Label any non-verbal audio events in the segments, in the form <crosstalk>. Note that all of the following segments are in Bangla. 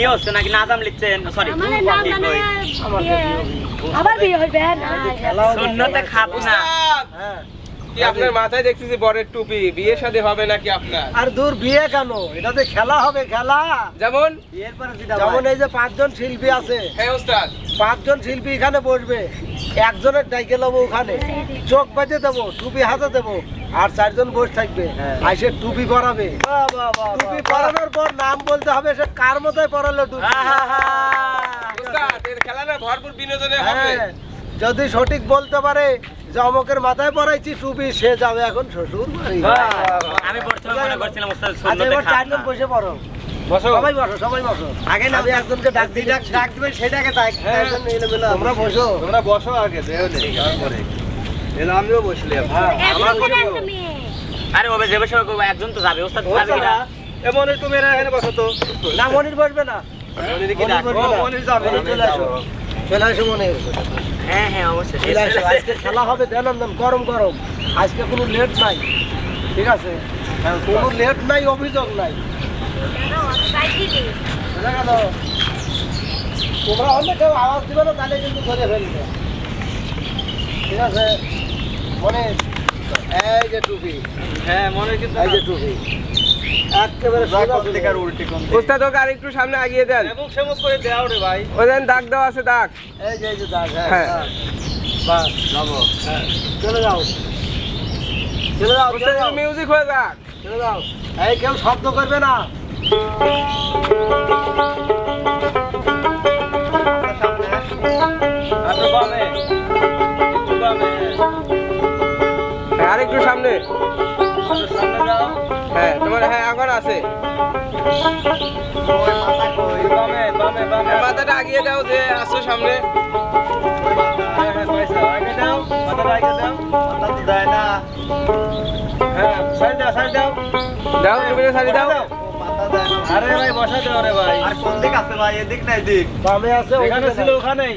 বিয়ে হচ্ছে নাকি নাজাম লিখছেন সরি আবার বিয়ে হইবে? না শূন্যতে খাব না। হ্যাঁ। কি আপনার মাথায় দেখতেছি বরের টুপি? বিয়ে শাদী হবে নাকি আপনার? আর দূর বিয়ে কেন? এটাতে খেলা হবে খেলা। যেমন? যেমন এই যে পাঁচজন শিল্পী আছে। হ্যাঁ ওস্তাদ। পাঁচজন শিল্পী এখানে বসবে। একজনের ডাইকে নেব ওখানে। চোখ বেঁধে দেবো টুপি হাতে দেবো। আর চারজন বসে থাকবে। আইসে টুপি পরাবে। টুপি পরানোর পর নাম বলতে হবে সে কার মতোই পরালো টুপি। খেলা না ভরপুর বিনোদনে হবে। হ্যাঁ, যদি সঠিক বলতে পারে যে মাথায় পরাইছি টুপি সে যাবে এখন শ্বশুর বাড়ি। আমি প্রথমে মনে করছিলাম ওস্তাদ আচ্ছা এবার চারজন বসে পড়ো। বসো। সবাই বসো সবাই বসো। আগে না আমি একজনকে ডাক দিই ডাক ডাক দিবেন সেটাকে ডাক তোমরা বসো তোমরা বসো আগে দেও নেই তারপরে এলো আমিও বসলাম হ্যাঁ আরে ওবে যে বসে করব, একজন তো যাবে ওস্তাদ যাবে এখানে বসো তো। না মনির বসবে না। মনির কি ডাক না। মনির যাবে চলে আসো। চলে আসো মনির। হ্যাঁ হ্যাঁ অবশ্যই। চলে আসো আজকে খেলা হবে দেনন্দন গরম গরম। আজকে কোনো লেট নাই ঠিক আছে? কোনো লেট নাই অভিযোগ নাই। তোমরা হলে কেউ আওয়াজ দিবে না তাহলে কিন্তু ধরে ফেলবে। ঠিক আছে? মনে এই যে টুপি। হ্যাঁ মনে কিন্তু এই যে টুপি। ওস্তাদ ওকে সামনে আগিয়ে দেন। এবং সেমক করে দাও রে ভাই। ওই দেন দাগ দেওয়া আছে দাগ। এই যে এই যে দাগ হ্যাঁ। বাস যাব। চলে যাও। চলে যাও মিউজিক হয়ে যাক। চলে যাও। এই কেউ শব্দ করবে না। একটু হ্যাঁ, আরেকটু সামনে। সামনে যাও। হ্যাঁ তোমার হ্যাঁ এখন আছে। মাথাটা আগিয়ে দাও যে আসছো সামনে। দাও তুমি সারি দাও। আরে ভাই বসা দাও রে ভাই। আর কোন দিক আছে ভাই? এদিক না এদিক। বামে আছে ওইদিকে ছিল। ওখানেই।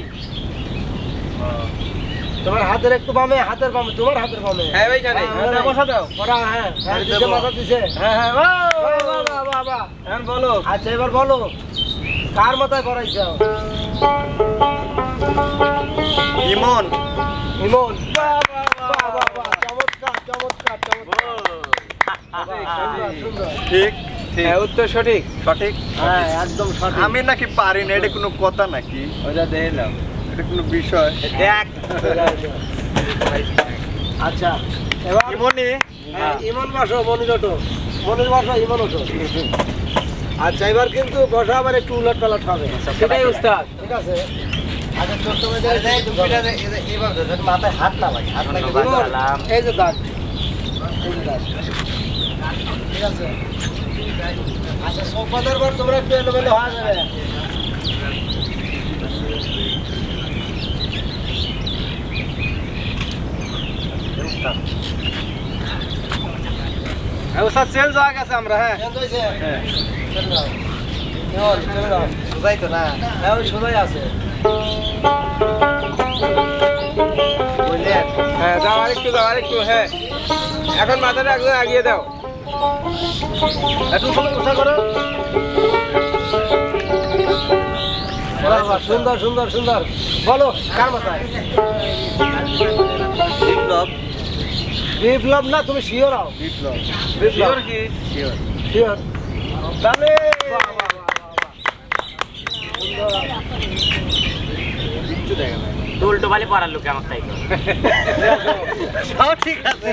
তোমার হাতের একটু বামে হাতের বামে তোমার হাতের বামে। হ্যাঁ ওইখানে হ্যাঁ দাও, বসা দাও ওরা হ্যাঁ হ্যাঁ দিছে মাথা দিছে। হ্যাঁ হ্যাঁ বাহ, বাহ, বাহ। এখন বলো। আচ্ছা এবার বলো কার মাথায় করাইছ ইমন। ইমন। বাহ, বাহ, বাহ, বাহ, বাহ। চমৎকার চমৎকার চমৎকার। সুন্দর, সুন্দর। ঠিক। হ্যাঁ উত্তর সঠিক। সঠিক? হ্যাঁ একদম সঠিক। আমি নাকি পারি না এটা কোনো কথা নাকি? ওইটা দেখলাম। এটা কোনো বিষয়। দেখ। আচ্ছা এবার ইমনই হ্যাঁ, ইমন বসো মনির ওঠো মনির বসো ইমন ওঠো আচ্ছা এবার কিন্তু বসা আবার একটু উলট পালট হবে। সেটাই উস্তাদ। ঠিক আছে? আচ্ছা মাথায় হাত না লাগে হাত এই যে দাগ এই যে দাগ ঠিক আছে? আচ্ছা পর তোমরা একটু এলোমেলো হয়ে যাবে। হ্যাঁ ওস্তাদ সেল যাওয়া গেছে আমরা হ্যাঁ। হয়েছে? হ্যাঁ। যাও। যাও। সোজাই তো না। হ্যাঁ ওই সোজাই আছে। বুঝলেন? হ্যাঁ দাও আরেকটু দাও আরেকটু হ্যাঁ। এখন মাথাটা একদম আগিয়ে দাও। একটু সময় উঠা করো। সুন্দর সুন্দর সুন্দর। বলো কার মাথায়? বিপ্লব বিপ্লব না তুমি শিওর হও। বিপ্লব। বিপ্লব। শিওর কি? শিওর। শিওর। তাহলে কিচ্ছু দেখা নাই উল্টো বালি পড়ার লোকে আমার তাই। সব ঠিক আছে।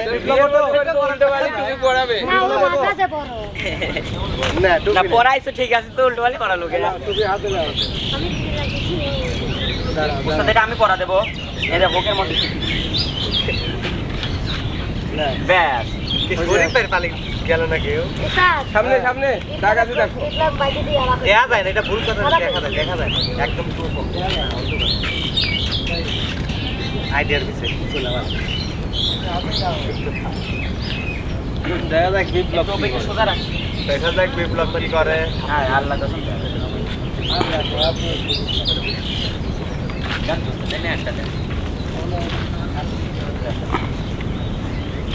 না। পড়াইছো ঠিক আছে তো উল্টো বালি পড়ার লোকে। তুমি হাতে নাও আমি পড়া দেবো। এই যে বুকের মধ্যে ব্যাস। গরিবের পালে গেল না কেউ সামনে সামনে দাগ আছে দেখো। যায় না এটা ভুল কথা দেখা যায় দেখা যায়। না। একদম আইডিয়ার বিষয় দেখা যাক বিপ্লব। দেখা যাক বিপ্লব কি করে। হ্যাঁ আল্লাহ কসম। একটা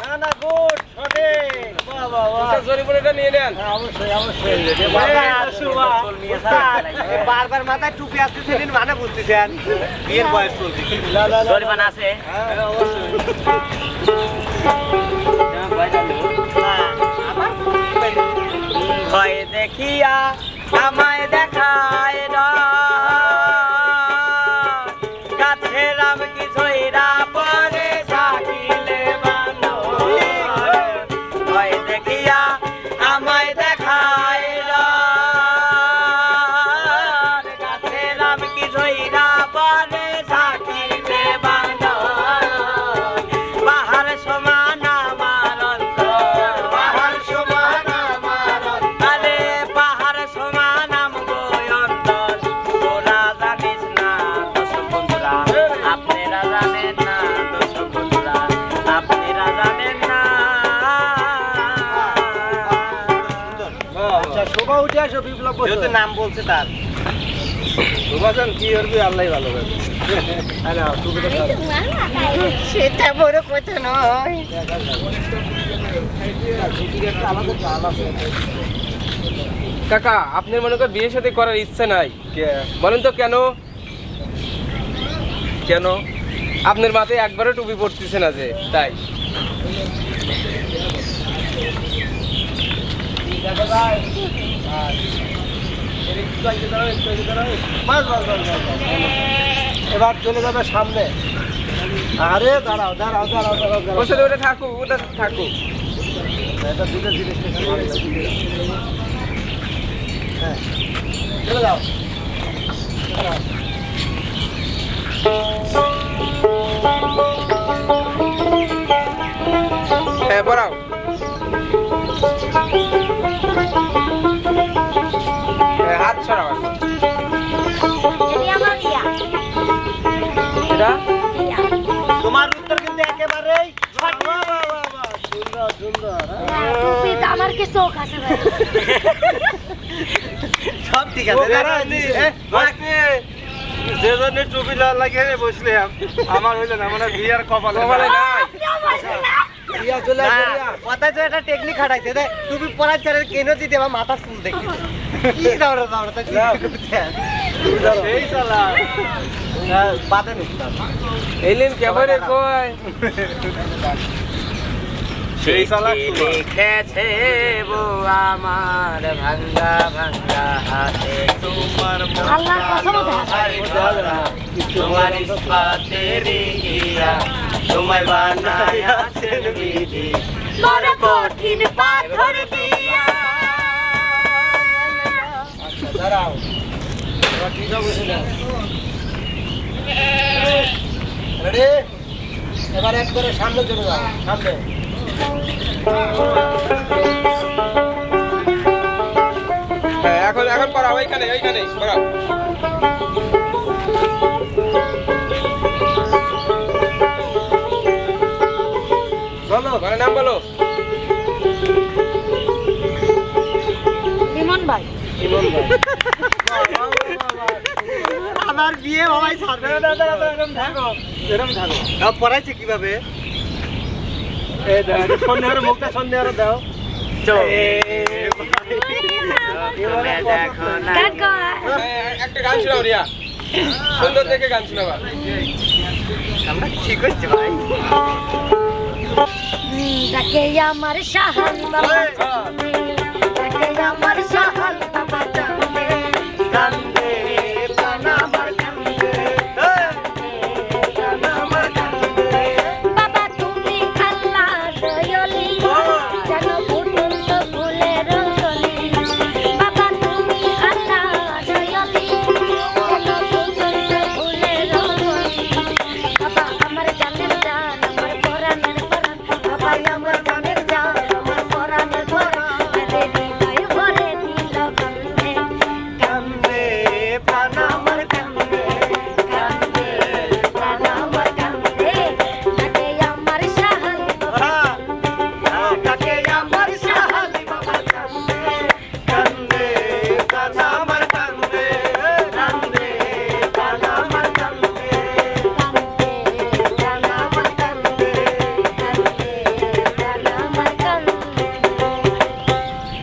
না না গুড সঠিক। বাহ বাহ বাহ। জরিমানাটা নিয়ে নেন। হ্যাঁ, অবশ্যই অবশ্যই। বারবার মাথায় টুপি সেদিন মানে বুঝতেছেন? বিয়ের বয়স চলছে। না, না, না, জরিমানা আছে। হ্যাঁ, ভয় দেখিয়া আমায় দেখায় না। শোভা উঠে আসো বিপ্লব। যেহেতু নাম বলছে তার। কি করবি? আল্লাহ ভালো করবে। সেটা বড় কথা নয়। কাকা আপনার মনে করেন বিয়ের সাথে করার ইচ্ছে নাই। বলেন তো কেন? কেন? আপনার মাথায় একবারও টুপি পড়তেছে না যে তাই। এবার চলে যাবে সামনে। আরে দাঁড়াও দাঁড়াও দাঁড়াও দাঁড়াও দাঁড়াও। ওটা থাকুক ওটা থাকুক। এটা দুটো জিনিস হ্যাঁ চলে যাও। হ্যাঁ পড়াও। টুপিতে আমার কি চোখ আছে ভাই। সব ঠিক আছে। যে জন্য টুপি লা- বসলাম আমার হইল না আমার বিয়ার কপালে কপালে নাই। নাই আপনিও বসেন না। রিয়া চলে আসবে রিয়া কথায় তো একটা টেকনিক খাটাইছে রে তুমি পড়ার চারের কেন দিতে আমার মাথা চুল দেখি কি দাওড়া দাওড়া তা শালা। হ্যাঁ, বাদে নুকতাম এলেন কেবারে কয়? সেই <laughs> লিখেছে বউ আমার ভাঙ্গা ভাঙ্গা হাতে? তোমার তোমার ইস্পাতের ইয়া তোমায় বানায়াছেন বিধি। বড় কঠিন পাথর দিয়া। দাঁড়াও। ঠিক হবে রেডি এবার একবারে সামনে চলে যাও সামনে। হ্যাঁ এখন এখন পড়াও ওইখানে ওইখানে পড়াও। বলো। মানে নাম বলো। ইমন ভাই। ইমন। আমার বিয়ে হওয়াই ছাড়বে। এরকম থাকো এরকম থাকো পড়াইছে কীভাবে? সন্ধ্যের মুখটা সন্ধ্যের দাও। একটা গান শোনাও রিয়া। সুন্দর দেখে গান শোনাবা। আমরা ঠিক হচ্ছে ভাই? তাকে আমার বাবা। শাহান